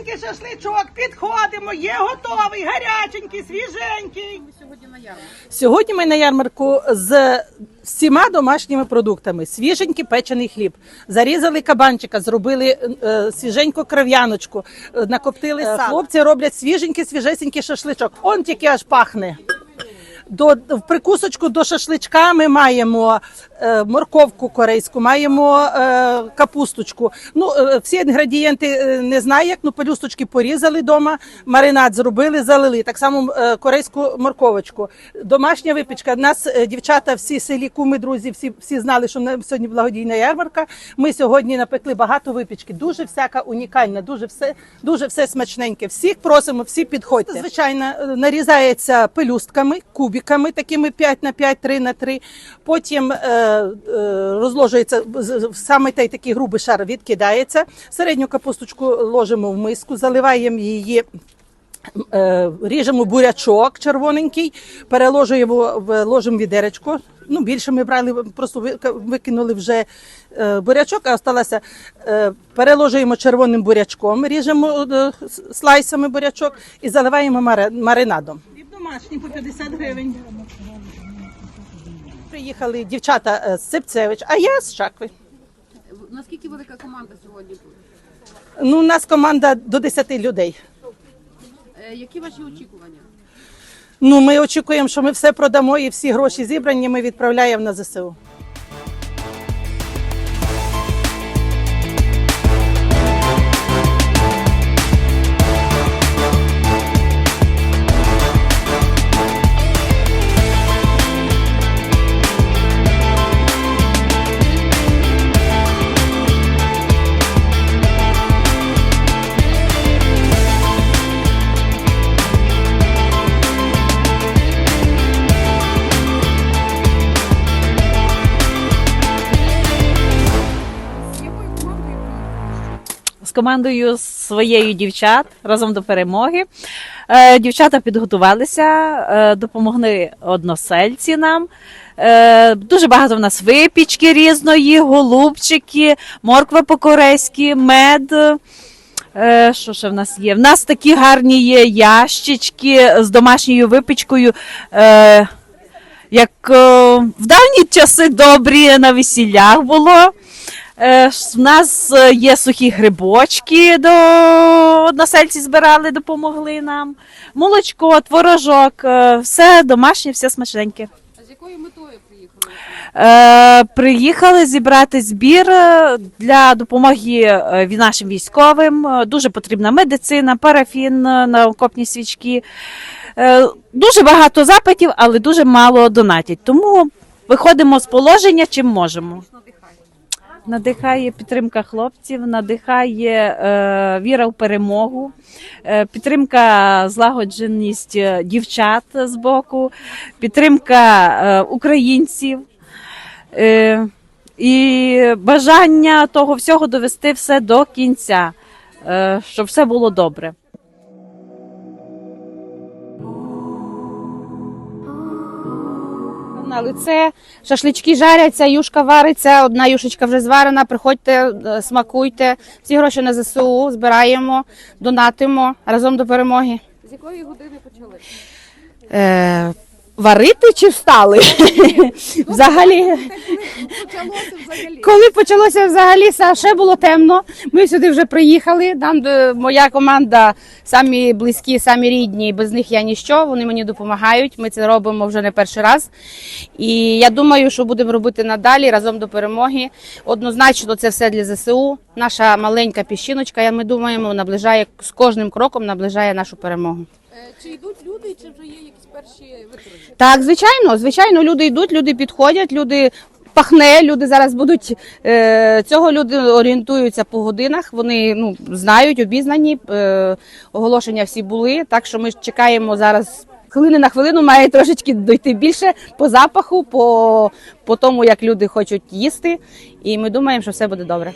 свіженький шашличок, підходимо, є готовий, гаряченький, свіженький. Сьогодні ми на ярмарку з всіма домашніми продуктами. Свіженький печений хліб. Зарізали кабанчика, зробили е, свіженьку кров'яночку, е, накоптили сало. Хлопці роблять свіженький, свіжесенький шашличок. Он тільки аж пахне. До в прикусочку до шашличка ми маємо е, морковку корейську, маємо е, капусточку. Ну е, всі інгредієнти е, не знаю, як ну пелюсточки порізали вдома, маринад зробили, залили. Так само е, корейську морковочку. Домашня випічка. Нас е, дівчата всі селі куми, друзі, всі, всі знали, що на- сьогодні благодійна ярмарка. Ми сьогодні напекли багато випічки. Дуже всяка унікальна, дуже все, дуже все смачненьке. Всіх просимо, всі підходьте. Звичайно, е, нарізається пелюстками, кубиками, такими 5 на 5, 3 на 3. Потім е, е, розложується саме той такий грубий шар відкидається. Середню капусточку ложимо в миску, заливаємо її. Е, Ріжемо бурячок червоненький, переложуємо в ложимо відеречко. Ну, більше ми брали, просто викинули вже е, бурячок, а осталося е, переложуємо червоним бурячком, ріжемо слайсами бурячок і заливаємо маринадом. Хліб домашній по 50 гривень. Приїхали дівчата е, з Сипцевич, а я з Чакви. Наскільки велика команда сьогодні буде? Ну, у нас команда до 10 людей. Е, Які ваші очікування? Ну, ми очікуємо, що ми все продамо і всі гроші зібрані ми відправляємо на ЗСУ. Командою своєю дівчат разом до перемоги. Е, Дівчата підготувалися, е, допомогли односельці нам. Е, Дуже багато в нас випічки різної, голубчики, морква по-корейськи, мед. Що ще в нас є? В нас такі гарні є ящички з домашньою випічкою. Як в давні часи добрі на весіллях було. Е, В нас е, є сухі грибочки, до односельці збирали, допомогли нам. Молочко, творожок, е, все домашнє, все смачненьке. А з якою метою приїхали? Е, приїхали зібрати збір для допомоги нашим військовим. Дуже потрібна медицина, парафін на окопні свічки. Е, дуже багато запитів, але дуже мало донатять. Тому виходимо з положення, чим можемо. Надихає підтримка хлопців, надихає е, віра в перемогу, е, підтримка злагодженість е, дівчат з боку, підтримка е, українців е, і бажання того всього довести все до кінця, е, щоб все було добре. На лице. Шашлички жаряться, юшка вариться, одна юшечка вже зварена. Приходьте, е, смакуйте. Всі гроші на ЗСУ збираємо, донатимо разом до перемоги. З якої години почали? Е, варити чи встали? взагалі, Почалося взагалі. коли почалося взагалі, ще було темно. Ми сюди вже приїхали. Там де моя команда самі близькі, самі рідні. Без них я ніщо. Вони мені допомагають. Ми це робимо вже не перший раз. І я думаю, що будемо робити надалі разом до перемоги. Однозначно, це все для ЗСУ. Наша маленька піщиночка. Ми думаємо, наближає з кожним кроком наближає нашу перемогу. Е, Чи йдуть люди, чи вже є якісь перші витрати? Так, звичайно, звичайно, люди йдуть, люди підходять, люди. Пахне, люди зараз будуть е, цього люди орієнтуються по годинах. Вони ну знають, обізнані. Е, оголошення всі були. Так що ми чекаємо зараз. Хвилини на хвилину має трошечки дойти більше по запаху, по, по тому, як люди хочуть їсти. І ми думаємо, що все буде добре.